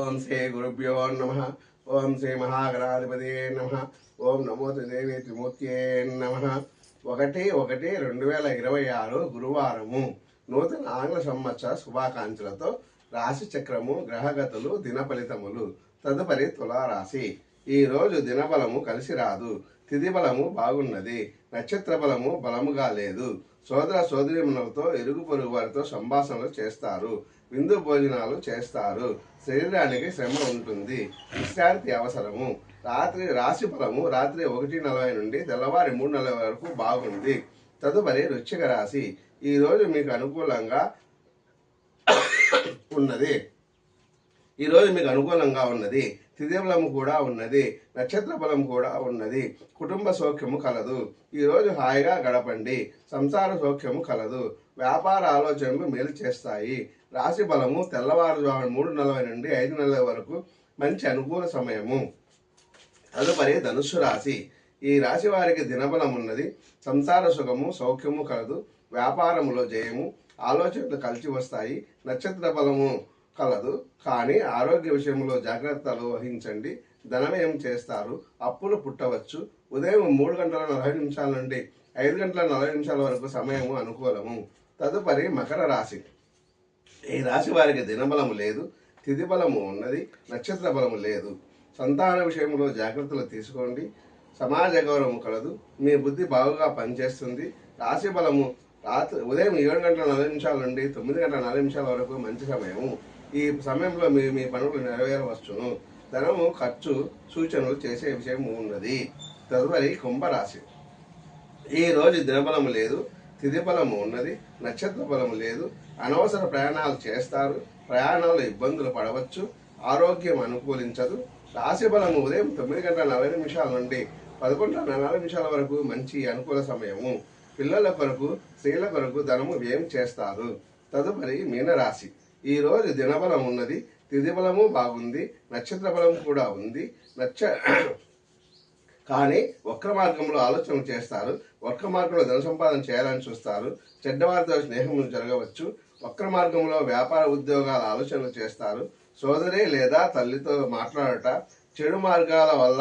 ఓం శ్రీ గురుభ్యో నమ. ఓం శ్రీ మహాగణాధిపతి నమ. ఓం నమోతు దేవి త్రిమూర్తియే నమ. ఒకటి ఒకటి రెండు వేల ఇరవై ఆరు గురువారము. నూతన ఆంగ్ల సంవత్సర శుభాకాంక్షలతో రాశి చక్రము గ్రహగతులు దిన ఫలితములు తదుపరి తులారాశి. ఈరోజు దినబలము కలిసి రాదు. తిథి బలము బాగున్నది. నక్షత్ర బలము బలముగా లేదు. సోదర సోదరిములతో ఇరుగు పొరుగు వారితో సంభాషణలు చేస్తారు. విందు భోజనాలు చేస్తారు. శరీరానికి శ్రమ ఉంటుంది. విశ్రాంతి అవసరము. రాత్రి రాశి ఫలము రాత్రి ఒకటి నలభై నుండి తెల్లవారి మూడు నలభై వరకు బాగుంది. తదుపరి వృశ్చిక రాశి. ఈరోజు మీకు అనుకూలంగా ఉన్నది. ఈ రోజు మీకు అనుకూలంగా ఉన్నది. తిథి కూడా ఉన్నది. నక్షత్ర బలం కూడా ఉన్నది. కుటుంబ సౌఖ్యము కలదు. ఈరోజు హాయిగా గడపండి. సంసార సౌఖ్యము కలదు. వ్యాపార ఆలోచనలు మేలు చేస్తాయి. రాశి బలము తెల్లవారుజాము మూడు నలభై నుండి ఐదు నెలల వరకు మంచి అనుకూల సమయము. తదుపరి ధనుస్సు రాశి. ఈ రాశి వారికి దినబలం ఉన్నది. సంసార సుఖము సౌఖ్యము కలదు. వ్యాపారములో జయము. ఆలోచనలు కలిసి వస్తాయి. నక్షత్ర బలము కలదు. కానీ ఆరోగ్య విషయంలో జాగ్రత్తలు వహించండి. ధనవ్యయం చేస్తారు? అప్పులు పుట్టవచ్చు. ఉదయం మూడు గంటల నలభై నిమిషాల నుండి ఐదు గంటల నలభై నిమిషాల వరకు సమయము అనుకూలము. తదుపరి మకర రాశి. ఈ రాశి వారికి దినబలము లేదు తిథి బలము ఉన్నది నక్షత్ర బలము లేదు. సంతాన విషయంలో జాగ్రత్తలు తీసుకోండి. సమాజ గౌరవం కలదు మీ బుద్ధి బాగుగా పనిచేస్తుంది. రాశి బలము రాత్రి ఉదయం ఏడు గంటల నలభై నిమిషాల నుండి తొమ్మిది గంటల నలభై నిమిషాల వరకు మంచి సమయము. ఈ సమయంలో మీ మీ పనులు నెరవేరవచ్చును. ధనము ఖర్చు సూచనలు చేసే విషయం ఉన్నది. తదుపరి కుంభరాశి. ఈ రోజు దినబలము లేదు తిథి బలము ఉన్నది నక్షత్ర బలము లేదు. అనవసర ప్రయాణాలు చేస్తారు ప్రయాణాలు ఇబ్బందులు పడవచ్చు ఆరోగ్యం అనుకూలించదు. రాశి బలము ఉదయం తొమ్మిది గంటల నలభై నిమిషాల నుండి పదకొండు నలభై నిమిషాల వరకు మంచి అనుకూల సమయము. పిల్లల కొరకు స్త్రీల కొరకు ధనము వ్యయం చేస్తారు. తదుపరి మీనరాశి. ఈ రోజు దినబలం ఉన్నది. తిది బలము బాగుంది. నక్షత్ర బలం కూడా ఉంది. నక్ష కానీ వక్ర మార్గంలో ఆలోచనలు చేస్తారు. వక్ర మార్గంలో ధన సంపాదన చేయాలని చూస్తారు. చెడ్డవారితో స్నేహం జరగవచ్చు. వక్ర మార్గంలో వ్యాపార ఉద్యోగాల ఆలోచనలు చేస్తారు. సోదరి లేదా తల్లితో మాట్లాడట చెడు మార్గాల వల్ల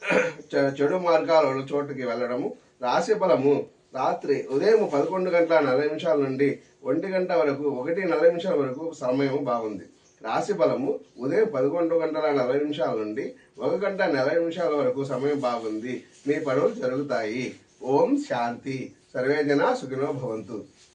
చెడు మార్గాల ఉన్న చోటుకి వెళ్ళడము రాశి బలము. రాత్రి ఉదయం పదకొండు గంటల నలభై నిమిషాల నుండి ఒంటి గంట వరకు ఒకటి నలభై నిమిషాల వరకు సమయం బాగుంది. రాశి బలము ఉదయం పదకొండు గంటల నలభై నిమిషాల నుండి ఒక గంట నలభై నిమిషాల వరకు సమయం బాగుంది. మీ పనులు జరుగుతాయి. ఓం శాంతి. సర్వేజన సుఖినో భవంతు.